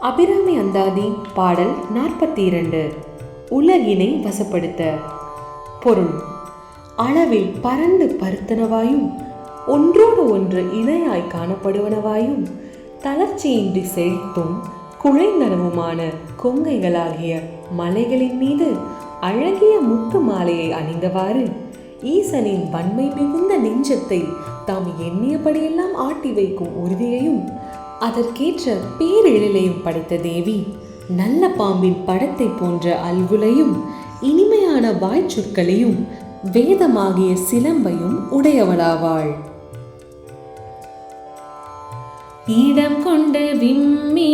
அபிராமி அந்தாதி பாடல் நாற்பத்தி இரண்டு உலகினை வசப்படுத்த. பொருள். அளவில் பறந்து பருத்தனவாயும் ஒன்றோடு ஒன்று இணையாய் காணப்படுவனவாயும் தளர்ச்சியின்றி செழித்தும் குழைந்தனவுமான கொங்கைகளாகிய மலைகளின் மீது அழகிய முத்து மாலையை அணிந்தவாறு ஈசனின் வன்மை மிகுந்த நெஞ்சத்தை தாம் எண்ணியபடியெல்லாம் ஆட்டி வைக்கும் உறுதியையும் அதற்கேற்ற பேரெழிலையும் படைத்த தேவி நல்ல பாம்பின் படத்தை போன்ற அல்குலையும் இனிமையான வாய்ச்சொற்களையும் வேதமாகிய சிலம்பையும் உடையவளாவாள். இடம் கொண்டு விம்மி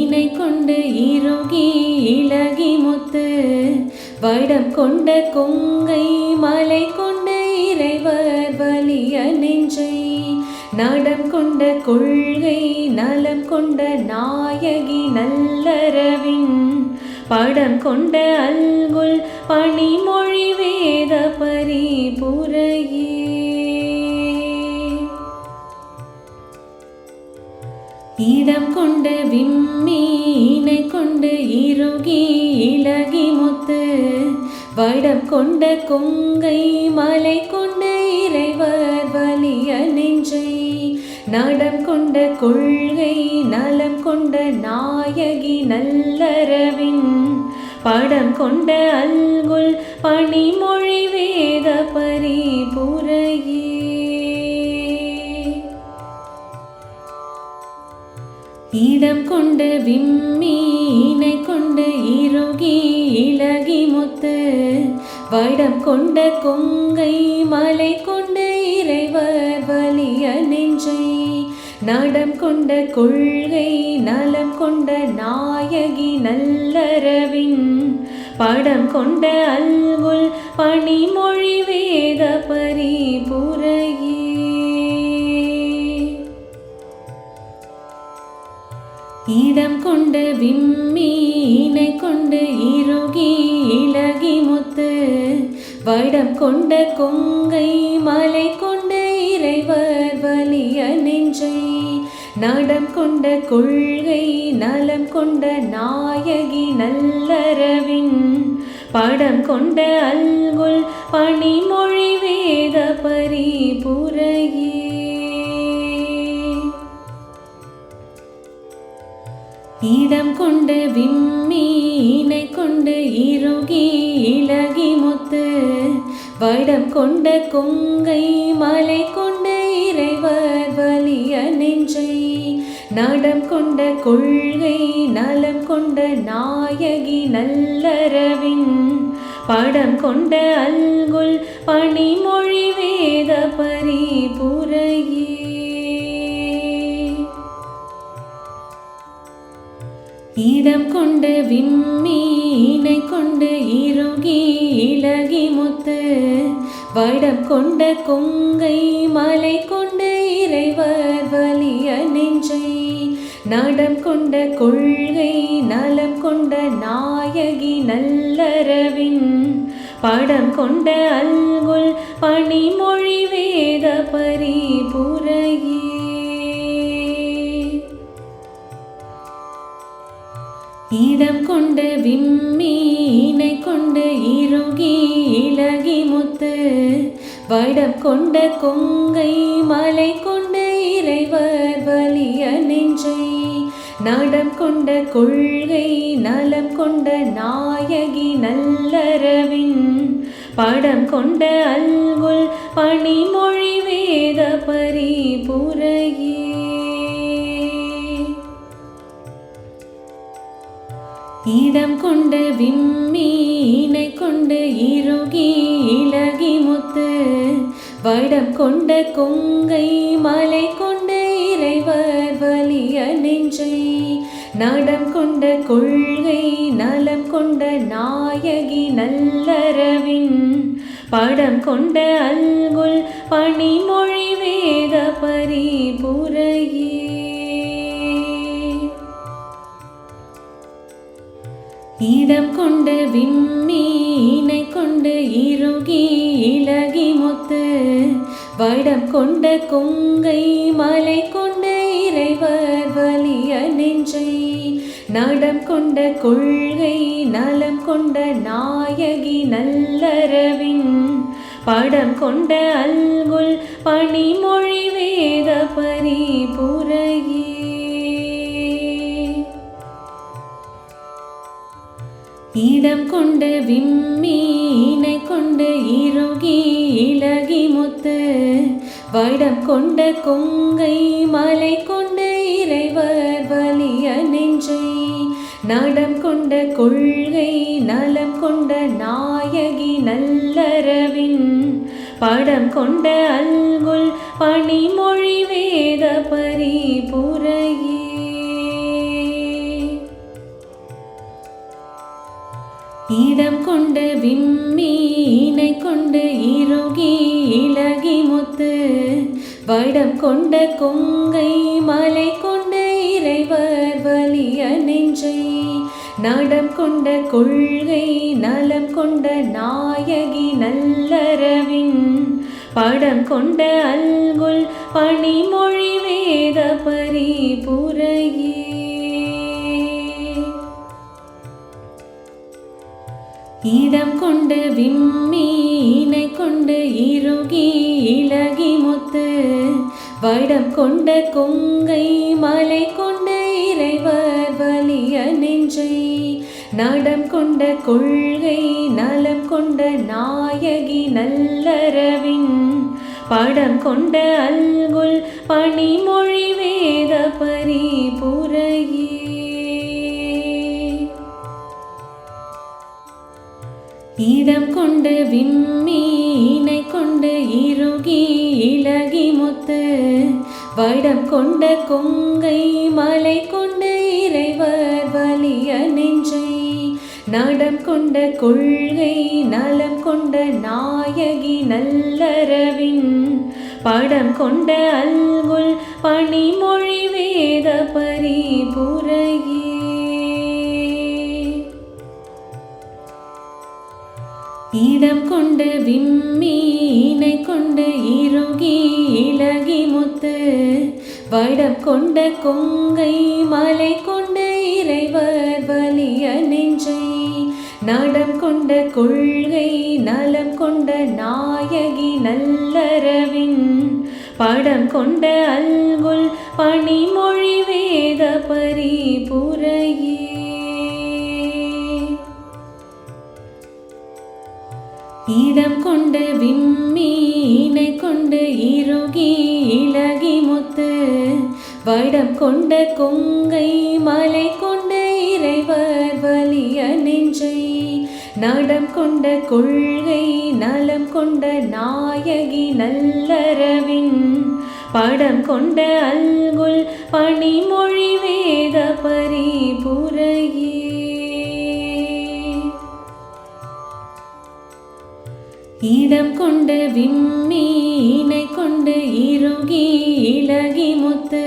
இணை கொண்டு இறுகி இழகி முத்து வடம் கொண்ட கொங்கை மலை கொண்டு இறைவர் வலிய நடம் கொண்ட கொள்கை நலம் கொண்ட நாயகி நல்லரவின் படம் கொண்ட அல்குல் பணிமொழி வேத பரிபுரையே. இடம் கொண்ட விம்மி இணை கொண்டு இறுகி இலகி முத்து வடம் கொண்ட கொங்கை மலை கொண்டு இறைவர் வலியனே. நடம் கொண்ட கொள்கை நலம் கொண்ட நாயகி நல்லரவின் படம் கொண்ட அல்குல் பணிமொழி வேத பரிபுரையே. இடம் கொண்ட விம்மீனை இணை கொண்டு இறுகி இளகி முத்து வடம் கொண்ட கொங்கை மலை கொண்ட இறைவர் வலிய நெஞ்சை. நடம் கொண்ட கொள்கை நலம் கொண்ட நாயகி நல்லரவின் படம் கொண்ட அல்குல் பணிமொழி வேத பரிபுரையே. இடம் கொண்ட விம்மீனை வடம் கொண்ட கொங்கை மலை கொண்ட இறைவர் வலிய நெஞ்சை. நடம் கொண்ட கொள்கை நலம் கொண்ட நாயகி நல்லரவின் படம் கொண்ட அல்குல் பணிமொழி வேத பரிபுரையே இடம் கொண்டு விம்மி இணை கொண்டு இறுகி இலகி முத்து வடம் கொண்ட கொங்கை மலை கொண்டு இறைவர் வலிய நெஞ்சை நடம் கொண்ட கொள்கை நலம் கொண்ட நாயகி நல்லரவின் படம் கொண்ட அல்குல் பணிமொழி வேத பரிபுரையே. இடம் கொண்டு விம்மீனை கொண்டு இறுகி இளகி முத்து. வடம் கொண்ட கொங்கை மலை கொண்டு இறைவர் வலிய நெஞ்சை. நடம் கொண்ட கொள்கை நலம் கொண்ட நாயகி நல்லரவின் படம் கொண்ட அல்குல் பணிமொழி வேத பரிபூ இடம் கொண்டு விம்மி இணை கொண்டு இறுகி இலகி முத்து. வைடம் கொண்ட கொங்கை மலை கொண்டு இறைவர் வலிய நெஞ்சை. நடம் கொண்ட கொள்கை நலம் கொண்ட நாயகி நல்லரவின் படம் கொண்ட அல்குல் பணிமொழி வேத பரிபுரையே இடம் கொண்டு விம்மீனை இணை கொண்டு இறுகி இலகி முத்து வடம் கொண்ட கொங்கை மலை கொண்ட இறைவர் வலிய நெஞ்சை நடம் கொண்ட கொள்கை நலம் கொண்ட நாயகி நல்லரவின் படம் கொண்ட அல்குல் பணிமொழி வேத பரிபுரையே. இடம் கொண்டு விம்மி இணை கொண்டு இறுகி இழகி முத்து வடம் கொண்ட கொங்கை மலை கொண்டு இறைவர் வலிய நெஞ்சை நடம் கொண்ட கொள்கை நலம் கொண்ட நாயகி நல்லரவின் படம் கொண்ட அல்குல் பணிமொழி வேத பரிபுரையே இடம் கொண்டு விம்மீனை கொண்டு இறுகி இலகி முத்து வடம் கொண்ட கொங்கை மலை கொண்ட இறைவர் வலிய நெஞ்சை நடம் கொண்ட கொள்கை நலம் கொண்ட நாயகி நல்லரவின் படம் கொண்ட அல்குல் பணிமொழி வேத பரிபுரையே. இடம் கொண்டு விம்மீனை கொண்டு இறுகி இலகி முத்து. வடம் கொண்ட கொங்கை மலை கொண்டு இறைவர் வலிய நெஞ்சை நடம் கொண்ட கொள்கை நலம் கொண்ட நாயகி நல்லரவின் படம் கொண்ட அல்குல் பணிமொழி வேத பரிபுரையே இடம் கொண்டு விம்மீனை கொண்டு இறுகி இலகி முத்து வடம் கொண்ட கொங்கை மலை கொண்டு இறைவர் வலிய நெஞ்சை நடம் கொண்ட கொள்கை நலம் கொண்ட நாயகி நல்லரவின் படம் கொண்ட அல்குல் பணிமொழி வேத பரிபுரையே இடம் கொண்டு விம்மீனை கொண்டு இறுகி இலகி முத்து வடம் கொண்ட கொங்கை மலை கொண்டு இறைவர் வலிய நெஞ்சை நடம் கொண்ட கொள்கை நலம் கொண்ட நாயகி நல்லரவின் படம் கொண்ட அல்குல் பணிமொழி வேத பரிபுரையே இடம் கொண்டு விம்மீனை கொண்டு இறுகி இலகி முத்து. வடம் கொண்ட கொங்கை மலை கொண்டு இறைவர் வலிய நெஞ்சை. நடம் கொண்ட கொள்கை நலம் கொண்ட நாயகி நல்லரவின் படம் கொண்ட அல்குல் பணிமொழி வேத பரிபுரையே. இடம் கொண்டு விம்மீனை கொண்டு இறுகி இலகி முத்து வடம் கொண்ட கொங்கை மலை கொண்டு இறைவர் வலிய நெஞ்சை நடம் கொண்ட கொள்கை நலம் கொண்ட நாயகி நல்லரவின் படம் கொண்ட அல்குல் பணிமொழி வேத பரிபுரை இடம் கொண்டு விம்மீனை கொண்டு இறுகி இலகி முத்து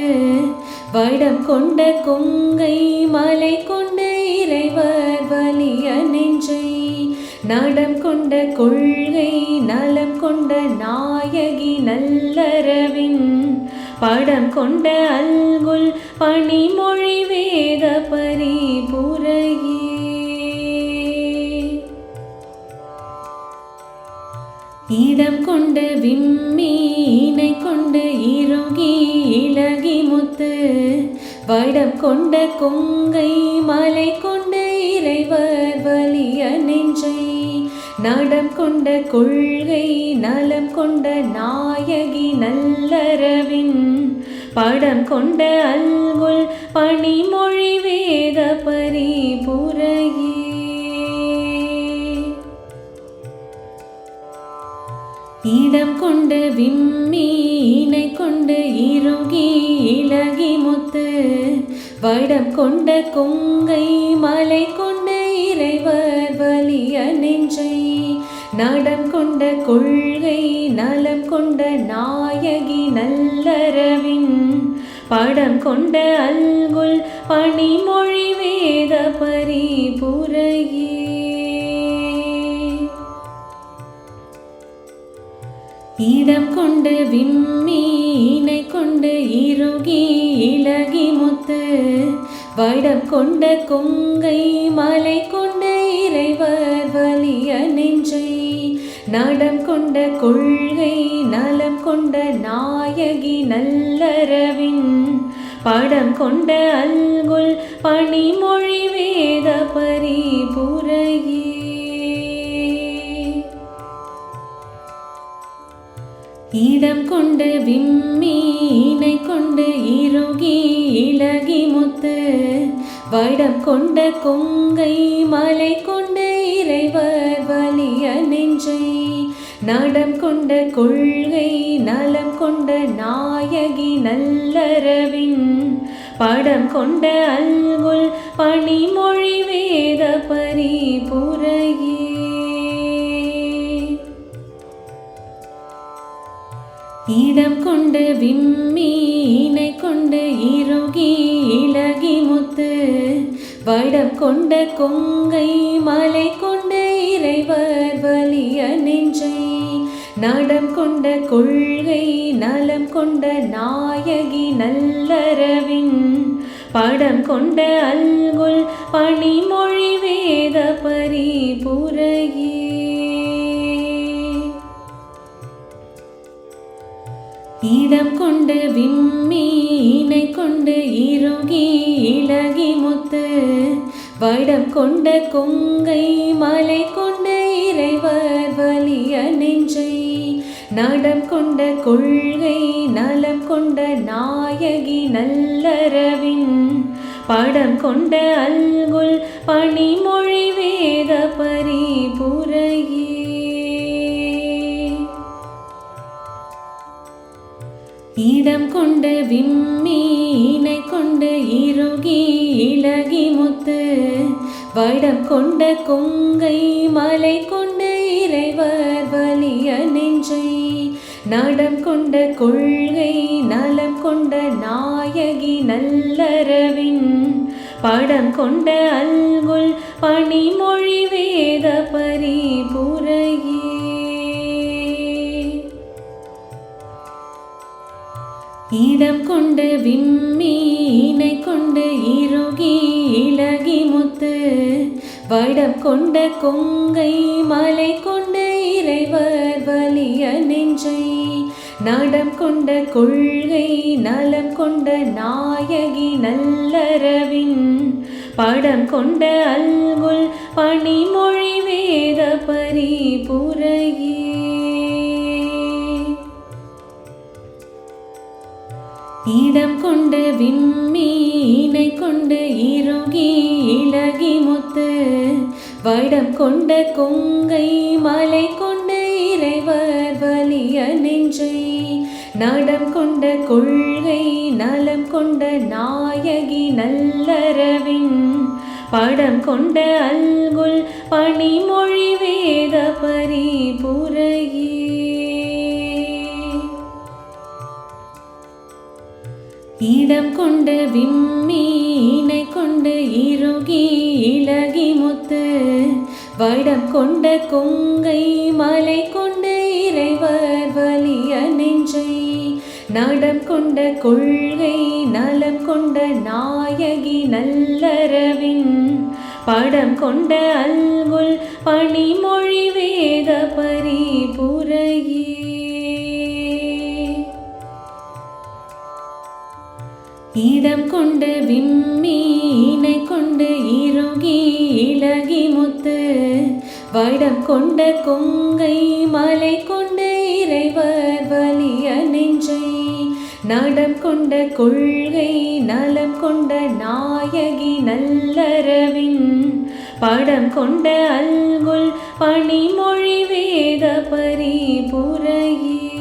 வடம் கொண்ட கொங்கை மலை கொண்டு இறைவர் வலிய நெஞ்சை நடம் கொண்ட கொள்கை நலம் கொண்ட நாயகி நல்லரவின் படம் கொண்ட அல்குல் பணிமொழி கொண்டு விம்மீனை கொண்டு இறுகி இழகி முத்து. வடம் கொண்ட கொங்கை மலை கொண்டு இறைவர் வலிய நெஞ்சை. நடம் கொண்ட கொள்கை நலம் கொண்ட நாயகி நல்லரவின் படம் கொண்ட அல்குல் பணிமொழி வேத பரிபுரையே இடம் கொண்டு விம்மீனை கொண்டு இறுகி இலகி முத்து வடம் கொண்ட கொங்கை மலை கொண்டு இறைவர் வலிய நெஞ்சை நடம் கொண்ட கொள்கை நலம் கொண்ட நாயகி நல்லரவின் படம் கொண்ட அல்குல் பணிமொழி வேத பரிபுரையே. இடம் கொண்டு விம்மீனை கொண்டு இறுகி இலகி முத்து வடம் கொண்ட கொங்கை மலை கொண்டு இறைவர் வலிய நெஞ்சை நடம் கொண்ட கொள்கை நலம் கொண்ட நாயகி நல்லரவின் படம் கொண்ட அல்குல் பணிமொழி வேத பரிபுரையே இடம் கொண்டு விம்மி இணை கொண்டு இறுகி இழகி முத்து. வைடம் கொண்ட கொங்கை மலை கொண்டு இறைவர் வலிய நெஞ்சை. நடம் கொண்ட கொள்கை நலம் கொண்ட நாயகி நல்லரவின் படம் கொண்ட அல்குல் பணிமொழி வேத பரிபுரையே இடம் கொண்டு விம்மீனை கொண்டு இறுகி இளகி முத்து. வடம் கொண்ட கொங்கை மலை கொண்டு இறைவர் வலிய நெஞ்சை. நடம் கொண்ட கொள்கை நலம் கொண்ட நாயகி நல்லரவின் படம் கொண்ட அல்குல் பணிமொழி வேத பரிபுரையே இடம் கொண்டு விம்மி இணை கொண்டு இறுகி இளகி முத்து. வடம் கொண்ட கொங்கை மலை கொண்டு இறைவர் வலிய நெஞ்சை நடம் கொண்ட கொள்கை நலம் கொண்ட நாயகி நல்லரவின் படம் கொண்ட அல்குல் பணிமொழி வேத பரிபுரையே இடம் கொண்ட விம்மீனை இணை கொண்டு இறுகி இழகி முத்து வடம் கொண்ட கொங்கை மலை கொண்ட இறைவர் வலிய நெஞ்சை நடம் கொண்ட கொள்கை நலம் கொண்ட நாயகி நல்லரவின் படம் கொண்ட அல்குல் பணிமொழி வேத பரிபுரையே இடம் கொண்டு விம்மீனை கொண்டு இறுகி இலகி முத்து. வடம் கொண்ட கொங்கை மலை கொண்டு இறைவர் வலிய நெஞ்சை. நடம் கொண்ட கொள்கை நலம் கொண்ட நாயகி நல்லரவின் படம் கொண்ட அல்குல் பணிமொழி வேத பரிபுரையே இடம் கொண்டு விம்மி இணை கொண்டு இறுகி இலகி முத்து வடம் கொண்ட கொங்கை மலை கொண்டு இறைவர் வலிய நெஞ்சை நடம் கொண்ட கொள்கை நலம் கொண்ட நாயகி நல்லரவின் படம் கொண்ட அல்குல் பணிமொழி வேத பரிபூர் விம்மீனை கொண்டு இறுகி இழகி முத்து வடம் கொண்ட கொங்கை மலை கொண்டு இறைவர் வலிய நெஞ்சை நடம் கொண்ட கொள்கை நலம் கொண்ட நாயகி நல்லரவின் படம் கொண்ட அல்குல் பணிமொழி வேத பரிபுரையே இடம் கொண்டு விம்மி இணை கொண்டு இறுகி இலகி முத்து. வடம் கொண்ட கொங்கை மலை கொண்டு இறைவர் வலிய நெஞ்சை. நடம் கொண்ட கொள்கை நலம் கொண்ட நாயகி நல்லரவின் படம் கொண்ட அல்குல் பணிமொழி வேத பரிபுரையே